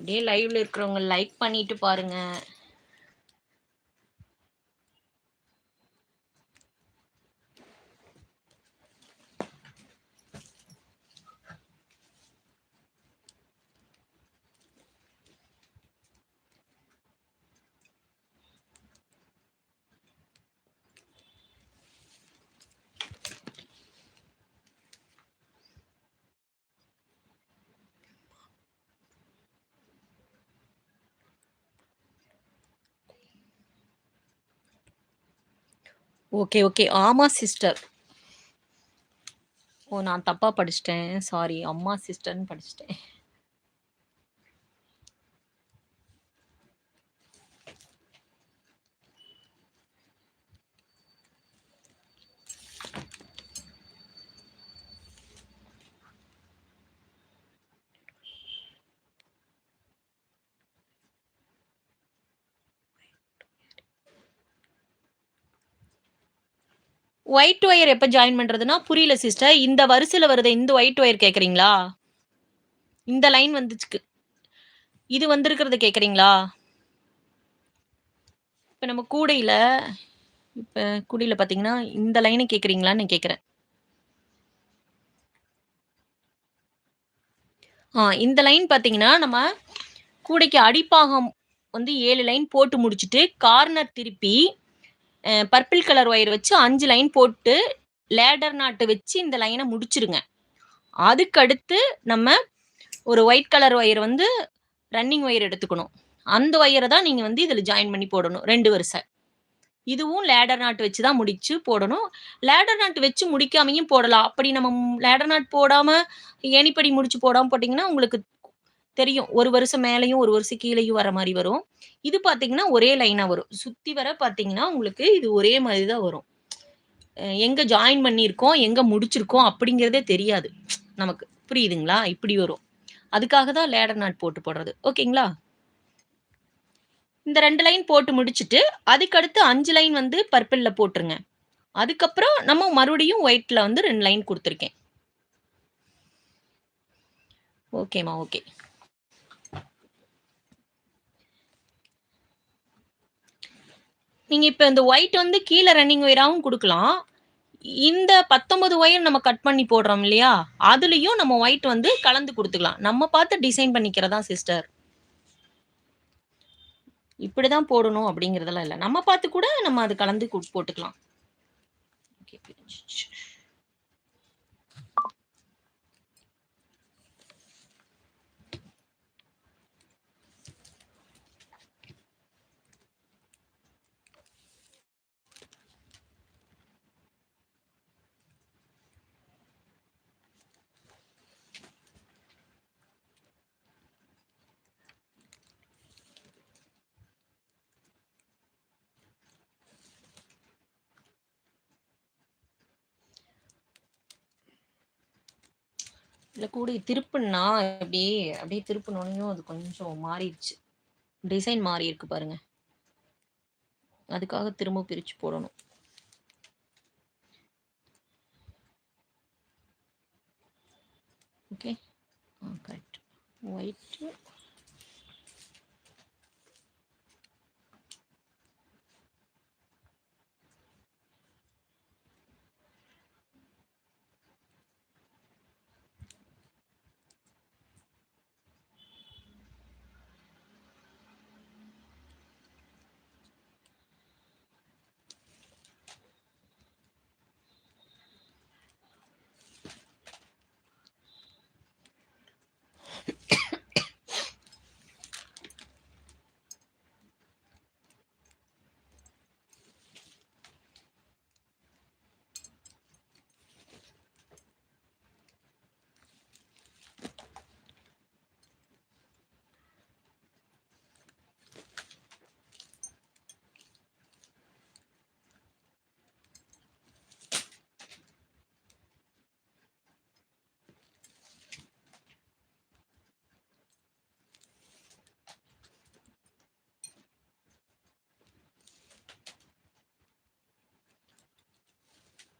அப்படியே லைவ்ல இருக்கிறவங்க லைக் பண்ணிட்டு பாருங்க. Okay okay. ஆமா சிஸ்டர் ஓ நான் தப்பா படிச்சிட்டேன். சாரி அம்மா சிஸ்டர்னு படிச்சிட்டேன். ஒயிட் ஒயர் எப்போ ஜாயின் பண்ணுறதுன்னா புரியல சிஸ்டர் இந்த வரிசையில் வருது இந்த ஒயிட் ஒயர் கேட்குறீங்களா இந்த லைன் வந்துச்சுக்கு. இது வந்திருக்கிறது கேட்குறீங்களா இப்போ நம்ம கூடையில் இப்போ கூடையில் பார்த்தீங்கன்னா இந்த லைனை கேட்குறீங்களான்னு நான் கேட்குறேன் ஆ இந்த லைன் பார்த்தீங்கன்னா நம்ம கூடைக்கு அடிப்பாகம் வந்து ஏழு லைன் போட்டு முடிச்சுட்டு கார்னர் திருப்பி பர்பிள் கலர் ஒயர் வச்சு அஞ்சு லைன் போட்டு லேடர் நாட்டு வச்சு இந்த லைனை முடிச்சிருங்க. அதுக்கடுத்து நம்ம ஒரு ஒயிட் கலர் ஒயர் வந்து ரன்னிங் ஒயர் எடுத்துக்கணும். அந்த ஒயரை தான் நீங்கள் வந்து இதில் ஜாயின் பண்ணி போடணும் ரெண்டு வருஷம் இதுவும் லேடர் நாட் வச்சு தான் முடிச்சு போடணும். லேடர் நாட் வச்சு முடிக்காமையும் போடலாம். அப்படி நம்ம லேடர் நாட் போடாமல் ஏணிப்படி முடிச்சு போடாமல் போட்டிங்கன்னா உங்களுக்கு தெரியும். ஒரு வருஷம் மேலேயும் ஒரு வருஷம் கீழேயும் வர மாதிரி வரும். இது பார்த்தீங்கன்னா ஒரே லைனாக வரும். சுற்றி வர பார்த்தீங்கன்னா உங்களுக்கு இது ஒரே மாதிரி தான் வரும். எங்கே ஜாயின் பண்ணியிருக்கோம் எங்கே முடிச்சிருக்கோம் அப்படிங்கிறதே தெரியாது. நமக்கு. புரியுதுங்களா? இப்படி வரும். அதுக்காக தான் லேடர் நாட் போட்டு போடுறது. ஓகேங்களா? இந்த ரெண்டு லைன் போட்டு முடிச்சுட்டு அதுக்கடுத்து அஞ்சு லைன் வந்து பர்பிளில் போட்டுருங்க. அதுக்கப்புறம் நம்ம மறுபடியும் ஒயிட்டில் வந்து ரெண்டு லைன் கொடுத்துருக்கேன். ஓகேம்மா ஓகே. நீங்க இப்ப இந்த ஒயிட் வந்து கீழே ரன்னிங் ஒயராகவும் கொடுக்கலாம் இந்த 19 ஒயர் நம்ம கட் பண்ணி போடுறோம் இல்லையா? அதுலயும் நம்ம ஒயிட் வந்து கலந்து கொடுத்துக்கலாம் நம்ம பார்த்து டிசைன் பண்ணிக்கிறதா சிஸ்டர். இப்படிதான் போடணும் அப்படிங்கிறதெல்லாம் இல்லை நம்ம பார்த்து கூட நம்ம அது கலந்து போட்டுக்கலாம். ஓகே இல்ல கூடி திருப்புனா அப்படியே அப்படியே திருப்புனோனையும் அது கொஞ்சம் மாறிடுச்சு. டிசைன் மாறி இருக்கு பாருங்க. அதுக்காக திரும்ப பிரிச்சு போடணும். ஓகே. ஆ கரெக்ட். ஒயிட்டு